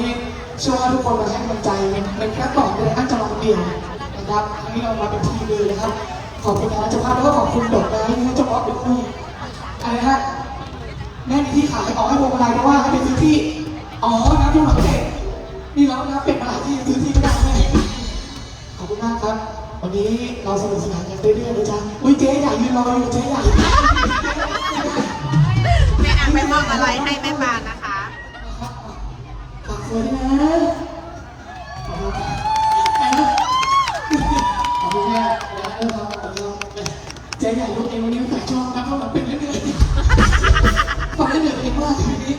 นี้เชื่อว่าทุกคนมาให้กำลังใจเป็นเป็นครั้งก่อนเลยอันจะลองเดียวนะครับครั้งนี้เรามาเป็นทีมเลยนะครับ ขอบคุณคณะเจ้าภาพแล้วก็ขอบคุณดอกไม้ที่ให้เจ้าพ่อด้วยอะไรฮะแม่มีที่ขายออกให้วงอะไรเพราะว่าให้ไปซื้อที่ อ๋อน้ำท่วมหลังเป็ดนี่เราน้ำเป็ดมาหลายที่ซื้อที่ไม่ได้แม่ขอบคุณมากครับ วันนี้เราสนุกสนานกันเรื่อยๆนะจ๊ะอุ้ยเจ๊ใหญ่ยืนรออยู่เจ๊ใหญ่แม่อังไปมอบอะไรให้แม่ปานนะ วยด้ยนะขอบคุณครับขอบคุณแม่แล้วก็ขอบคุณเจ๊ใหญ่ลูกเองวันนี้ใส่ชอบนะเพราะมันเป็นเรื่อยๆฟังได้เหนื่อยเองมาทีนี้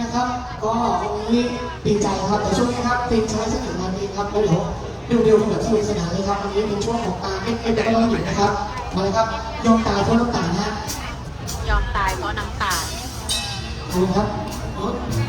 นะครับ ก็วันนี้ดีใจครับแต่ช่วงนี้ครับตีนใช้สักหนึ่งนาทีครับแล้วเดี๋ยวเร็วๆกันแบบสนุกสนานเลยครับวันนี้เป็นช่วงของกาเอ็กเอ็กแล้วก็หยุดนะครับมาเลยครับยอมตายเพราะน้ำตานะฮะยอมตายเพราะน้ำตาลขอบคุณครับ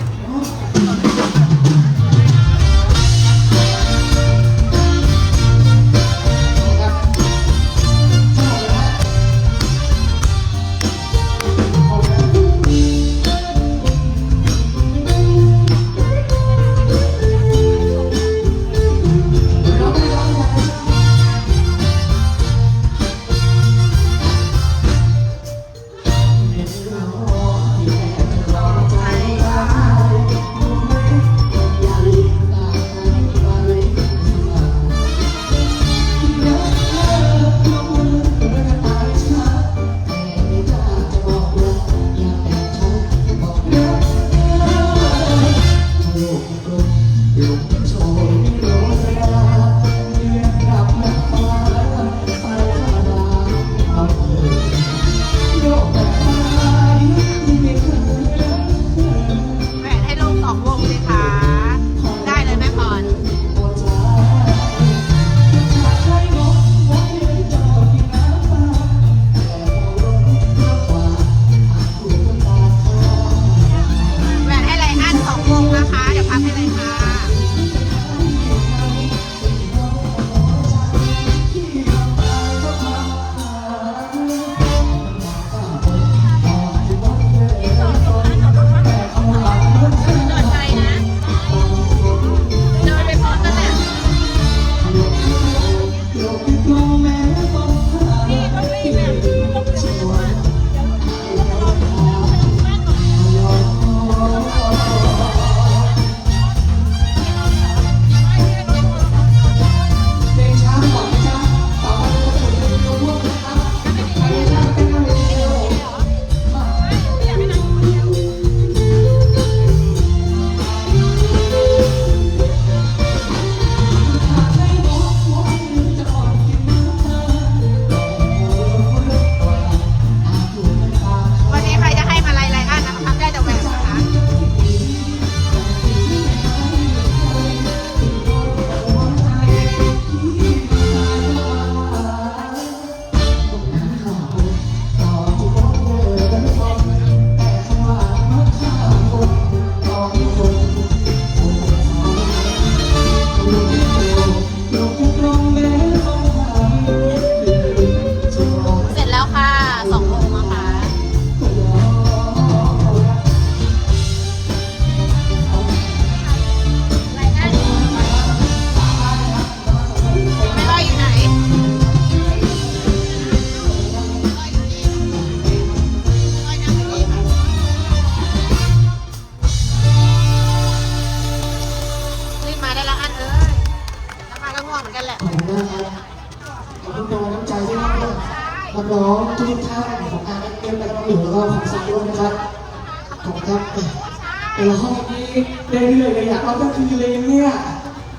ากเอาก็คือเลยเนี่ย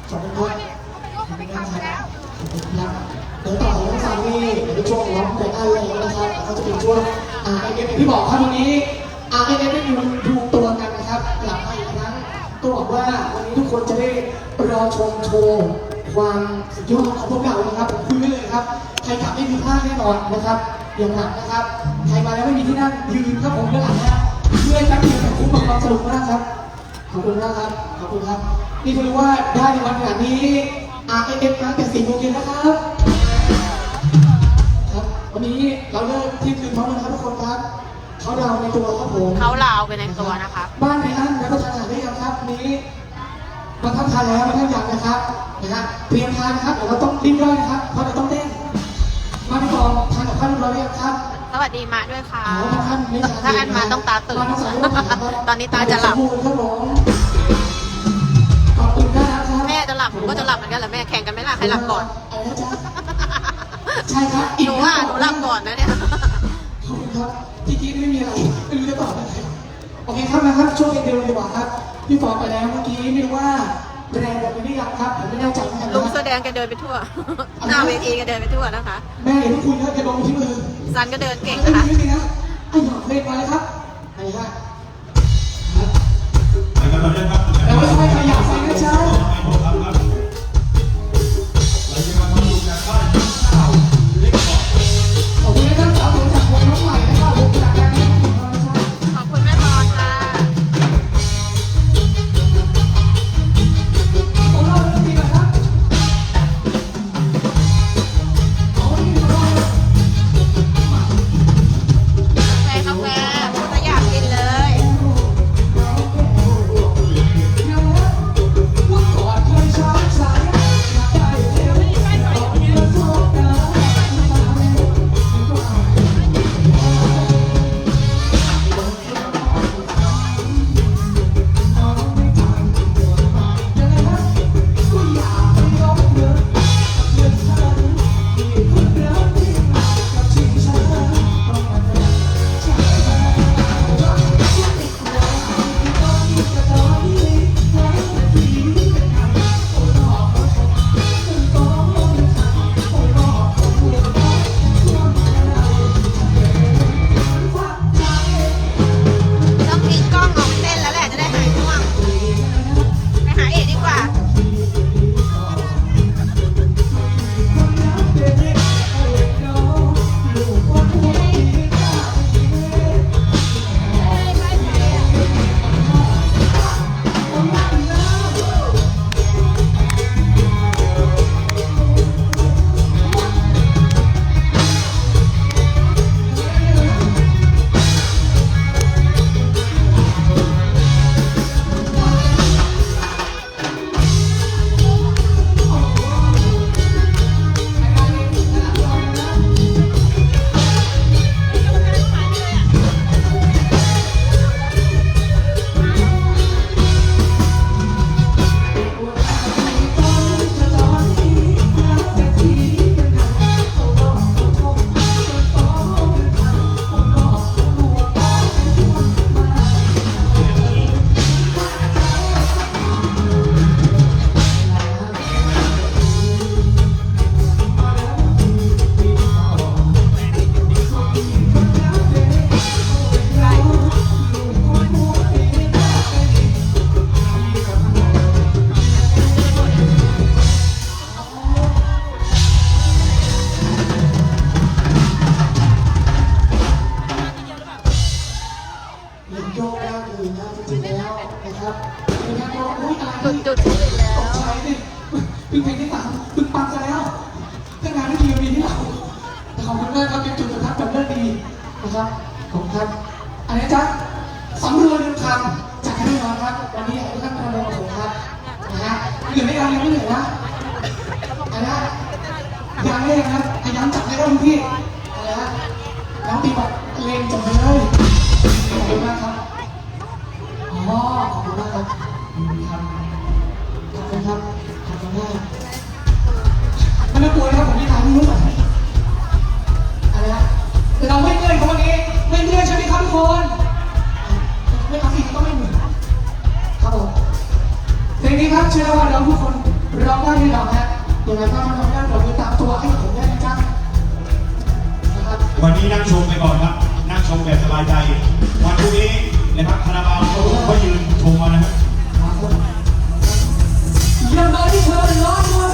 ขอบคุณครับขอบคุณครับขอบคุณครับเดี๋ยวต่อจากน้องซานี่เดี๋ยวเป็นช่วงร้องเพลงอันเลยนะครับแล้วก็จะเป็นช่วงอ่าเอ็มที่บอกครับวันนี้อ่าเอ็มได้ดูดูตัวกันนะครับกลับมาอีกครั้งก็หวังว่าวันนี้ทุกคนจะได้รอชมโชว์ความสุดยอดของพวกเรานะครับผมคุยไว้เลยครับใครกลับไม่มีพลาดแน่นอนนะครับอย่างหนักนะครับใครมาแล้วไม่มีที่นั่งยืนครับผมด้านหลังนะเพื่อให้แป๊บเดียวแต่คุ้มกับความสนุกมากครับ ขอบคุณมากครับ ขอบคุณครับ นี่คือว่าได้ในวันขนาดนี้ R F F นะแต่สี่โมงเย็นนะครับ ครับ วันนี้เราเลิกที่คืนพร้อมกันนะครับทุกคนครับ เขาดาวน์ในตัวครับผมเขาลาวไปในตัวนะคะบ้านไหนอันแล้วก็ทานอาหารได้ยังครับวันนี้บางท่านทานแล้วบางท่านยังนะครับ นะฮะเตรียมทานนะครับเดี๋ยวเราต้องรีบย่อยนะครับ เพราะเราต้องเต้นมาที่กองทานกับข้าวเรียบร้อยหรือยังครับส วัสดีมาด้วยค่ะอ๋อบางท่านไม่ทานถ้าอันมาต้องตาตื่นมาทั้งสองคนนะครับตอนนี้ตาจะหลับสมบูรณ์ครับผมขอบคุณนะครับแม่จะหลับหนูก็จะหลับเหมือนกันแหละแม่แข่งกันไหมล่ะใครหลับก่อนอะไรนะจ๊ะใช่ครับหนูว่าหนูหลับก่อนนะเนี่ยขอบคุณครับที่คิดไม่มีอะไรไม่รู้จะตอบอะไรโอเคครับนะครับช่วงเดียวดีกว่าครับพี่ฟองไปแล้วเมื่อกี้ไม่รู้ว่า แรงแบบนี้หรือยังครับผมไม่แน่ใจเหมือนกันลุงนะเสื้อแดงแกเดินไปทั่ว หน้าเวทีแกเดินไปทั่วนะคะ แม่อย่าเพิ่งคุยเยอะอย่าลงที่มือ ซันก็เดินเก่งไม่นะคะมีไม่มีนะไอ้หยอดเพลงมาเลยครับไปครับไปกันต่อเลยครับ เล็งจับไปเลยขอบคุณมากครับอ๋อขอบคุณมากครับอืมครับขอบคุณครับขอบคุณมากม่ต้องกลัวนะครับผมมีทางที่รู้ก่อนอะไรนะแต่เราไม่เมื่อยครับวันนี้ไม่เมื่อยใช่ไหมครับทุกคนไม่เอาสิก็ไม่เหมือนครับผมเพลงนี้ครับเชื่อว่าเราทุกคนร้องได้แน่นอนฮะยังไงก็ร้องได้เราไปตามตัวให้ผมได้นะจ๊ะวันนี้นั่งชมไปก่อนครับ ชมแบบสบายใจ วันพรุ่งนี้นะครับคาราบาวเขาเขายืนชมมานะครับเยี่ยม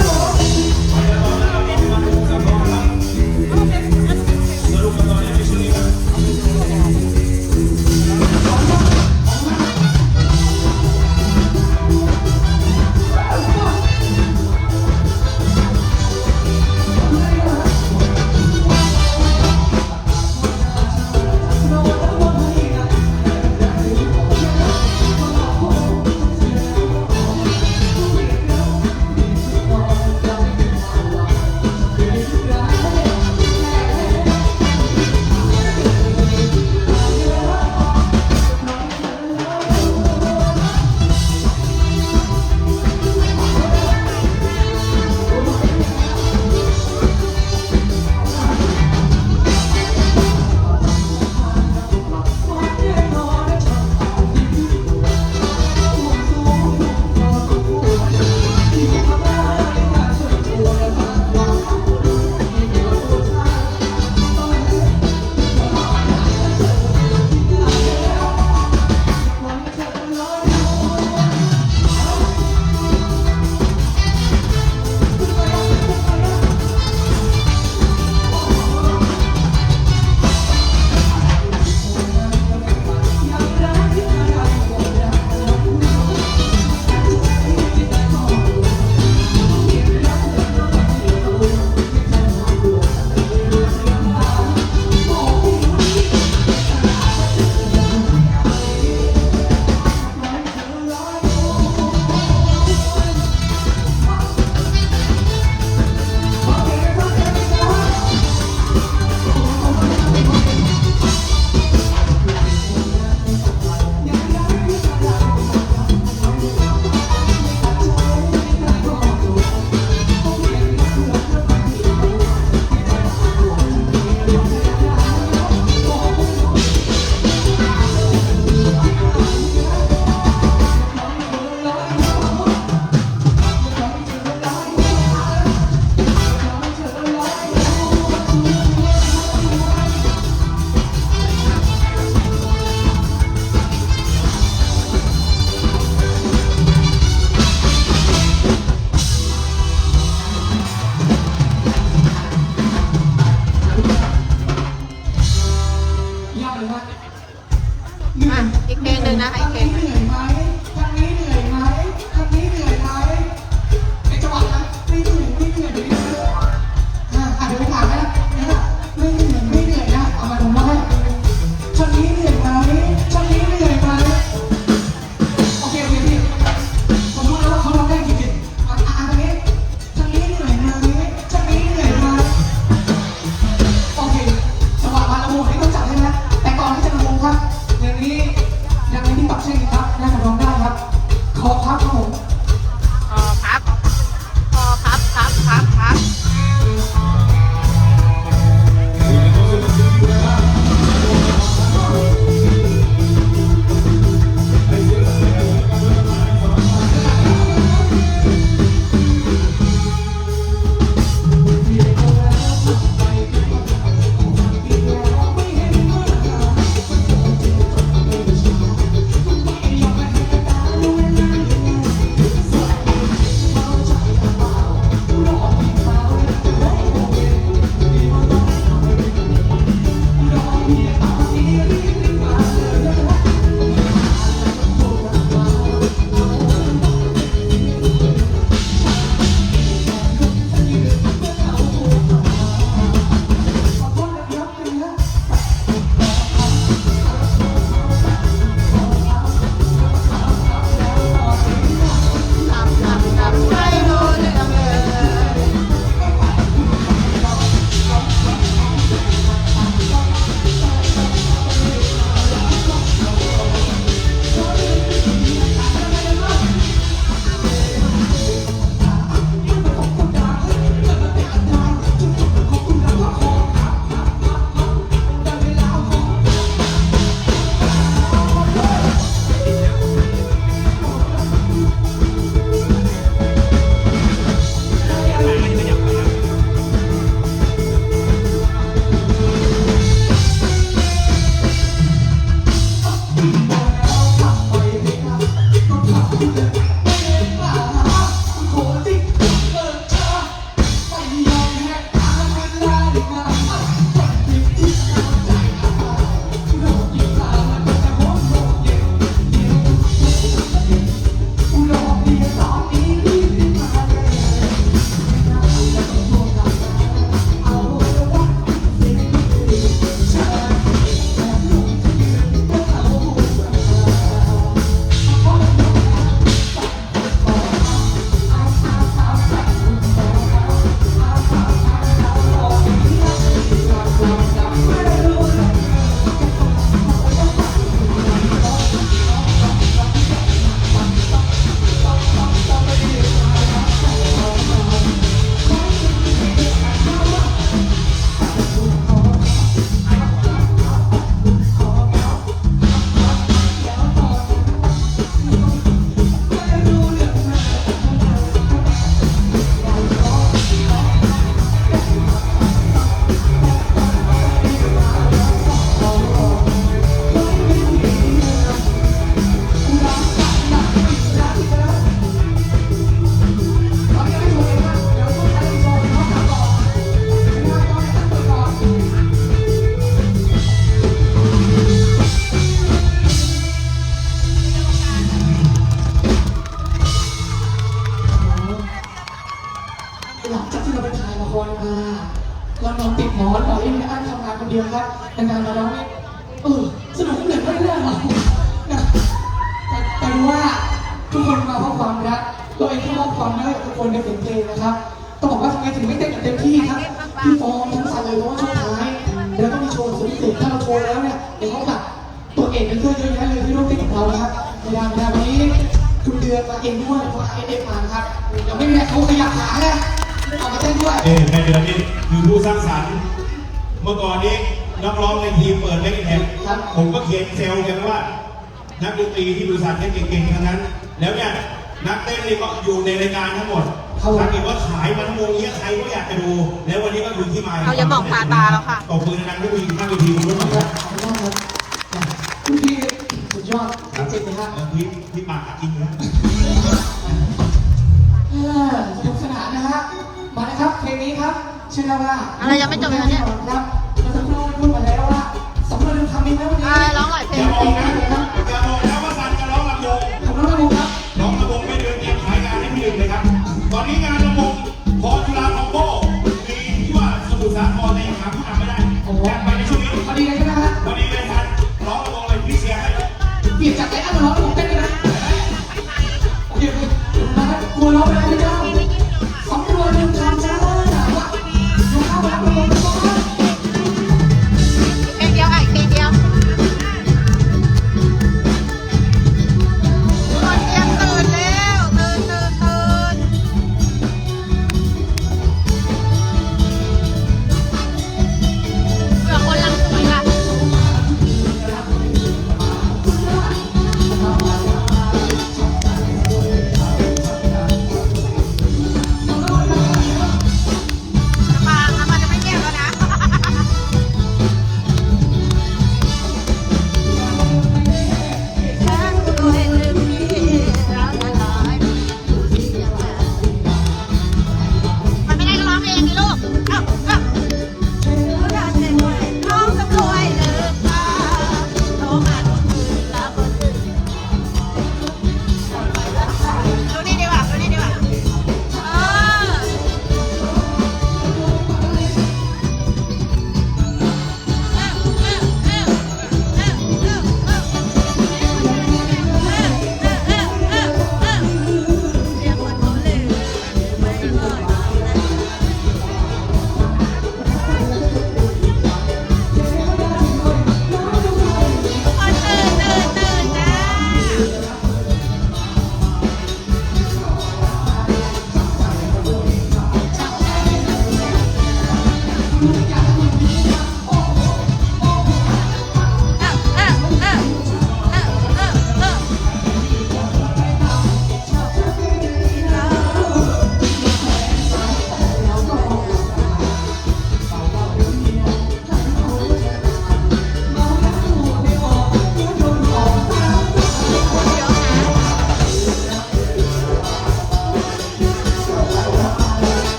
ปิดเล่นแข่งครับผมก็เขียนเซลล์กันว่า นักดนตรีที่บริษัทเล่นเก่งๆทั้งนั้น แล้วเนี่ยนักเต้นนี่ก็อยู่ในรายการทั้งหมดครับผมถ้าเกิดว่าขายมันวงนี้ใครก็อยากจะดู แล้ววันนี้ก็อยู่ที่มาเขาจะบอกตาตาแล้วค่ะตบมือดังๆด้วยมีข้างเวทีคุณผู้ชมครับขอบคุณมากครับคุณพี่สุดยอดจริงๆนะครับแล้วพี่พี่ปากกัดกินนะเออสนุกสนานนะฮะมานะครับเพลงนี้ครับชื่อว่าอะไรยังไม่จบเลยเหรอเนี่ยครับำเร็จทำดีไหมวันนี้อ่าร้องหลายเพลอย่าบอกนะอย่าบอกนะว่าสันจะร้องลำวงขอบคุณมากครับน้องลำวงไม่เดินเตรียมขายงานให้พี่หนึ่งเลยครับ ตอนนี้งานลำวงพอจุฬาคอมโบมีที่ว่าสมุทรสาครในหาผู้นำไม่ได้จัดไปในช่วงนี้พอดีเลยใช่ไหมฮะวันนี้เลยทันร้องลำวงเลยพี่เสียให้เปลี่ยนจากไอ้อันมาร้องเป็นผมเต้นเลยนะโอเคนะครับกลัวร้องไปแล้วพี่เจ้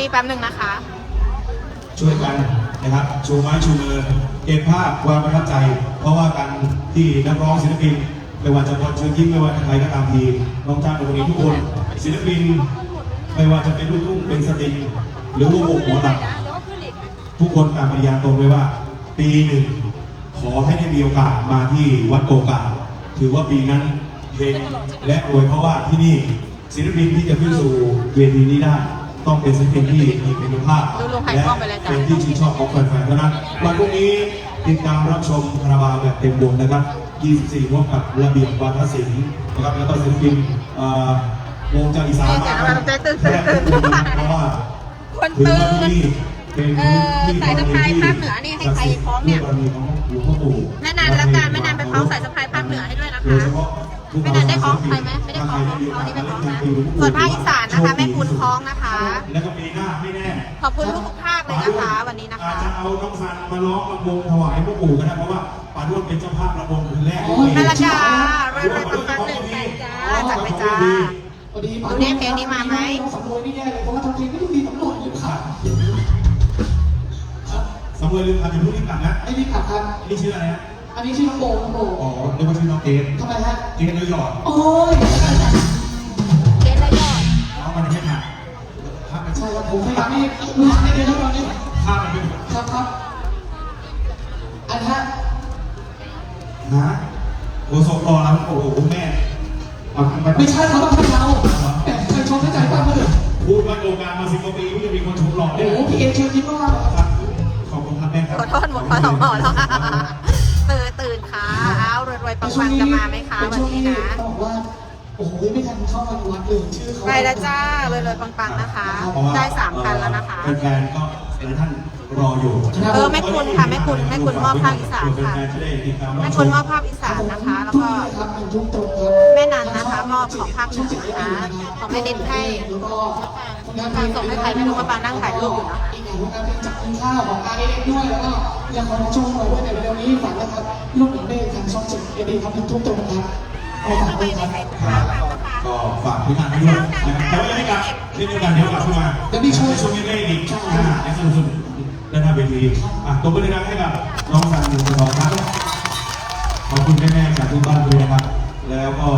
ฟี่แป๊บหนึ่งนะคะ ช่วยกันนะครับชูไม้ชูมือเก็บภาพความประทับใจ เพราะว่าการที่นักร้องศิลปินไม่ว่าจะบอชิญยิ้มไม่ว่าใครก็ตามทีน้องจ้างในวันนี้ทุกคน ศิลปิน ไม่ว่าจะเป็นลูกทุ่งเป็นสตริงหรือว่าวงหัวหลักทุกคนต่างปฏิญาณตนไว้ว่า ปีหนึ่งขอให้ได้มีโอกาสมาที่วัดโกกาถือว่าปีนั้นเฮงและรวยเพราะว่าที่นี่ศิลปินที่จะขึ้นสู่เวทีนี้ได้ ต้องเป็นศิลปินที่มีคุณภาพดูลงหายและกล้องไปเลยจ้ะเป็นที่ชื่นชอบของแฟนๆเท่านั้นวันพรุ่งนี้ติดตามรับชมคาราบาวแบบเต็มวงนะครับ 24ร่วมกับระเบียบวาทศิลป์นะครับแล้วก็ศิลปินเอ่อวงจากอีสานมาครับเพราะว่าคนถือตื่ว่าที่นนี่เป็นเออสายสะพายภาคเหนือนี่ให้ใครพร้อมเนี่ยด้วยบารมีของหลวงพ่อปู่แม่นันละกันแม่นันไปคล้องสายสะพายภาคเหนือให้ด้วยนะโดคะยเฉพาะพวกแม่เรานันได้คล้องใครไหมไม่ได้คล้องเอานี่ไปคล้องนะส่วนภาคอีสาน นะคะแม่คุณคล้องนะคะ แล้วก็ปีหน้าไม่แน่ขอบคุณทุกๆภาคเลยนะคะวันนี้นะคะ อาจจะเอาน้องซันมาร้องลำวงถวายพ่อปู่ก็ได้เพราะว่าปาด้วนเป็นเจ้าภาพลำวงคืนแรกแม่ละจ้ารวยๆปังๆหนึ่งใจจ้าจัดไปจ้าพอดีดูเนี่ยเพลงนี้มาไหมสำรวยนี่แน่เลยเพราะว่าทำเพลงไม่ต้องมีสำรวยอยู่ครับครับสำรวยลืมคำอย่าเพิ่งรีบกลับนะไอ้นี่ขับครับนี่ชื่ออะไรนะอันนี้ชื่อน้องโบน้องโบอ๋อเรียกว่าชื่อน้องเกดทำไมฮะเกดนิวยอร์กโอ้ย ผมพยายามนี่รู้ทันได้เลยครับตอนนี้ข้ามไปเป็นครับครับ อันฮะนะโอ้โหรอแล้วโอ้โหแม่เอาไปไม่ใช่เขาต้องให้เราแต่ใครชมให้ใจป้ามาเถอะพูดว่าโครงการมาสิบกว่าปีไม่จะมีคนชมหล่อโอ้เนี่ยโหพี่เอเชิญยิ้มมากๆครับขอบคุณครับแม่ครับขอโทษหมดขอสองหมอแล้วค่ะตื่นตื่นค่ะเอารวยๆปังๆจะมาไหมคะวันนี้นะต้องบอกว่า โอ้โหไม่ทันเข้ามาวัดเลยชื่อเขาไปแล้วจ้ารวยๆปังๆนะคะเพราะว่าได้สามพันแล้วนะคะ แฟนๆก็หลายท่านรออยู่เออแม่คุณค่ะแม่คุณแม่คุณมอบภาคอีสานค่ะแฟนๆจะได้ติดตามแม่คุณมอบภาพอีสานนะคะ แล้วก็ครับหนึ่งทุ่มตรงครับแม่นันนะคะมอบของภาคเหนือนะคะของแม่นิดให้แล้วก็การส่งให้ใครไม่รู้ว่าปานั่งถ่ายรูปอยู่นะอีกอย่างว่าการเป็นจับกินข้าวของอาเอ็กด้วยแล้วก็ยังขอชมหน่อยด้วยแต่เร็วๆนี้ฝันนะครับลูกหญิงเบ้ทางช่องเจ็ดเอดีครับหนึ่งทุ่มตรงครับ เอาฝากด้วยครับครับก็ฝากพี่นันให้ด้วยนะครับแต่ว่ายังไม่กลับเช่นเดียวกันเดี๋ยวกลับเข้ามาจะมีโชว์ช่วงนี้ได้อีกอ่าและสนุกสุดด้านหน้าเวทีอะตบมือดังให้กับน้องสันหนึ่สองครับขอบคุณแม่ๆจากทุกบ้านด้วยนะครับแล้วก็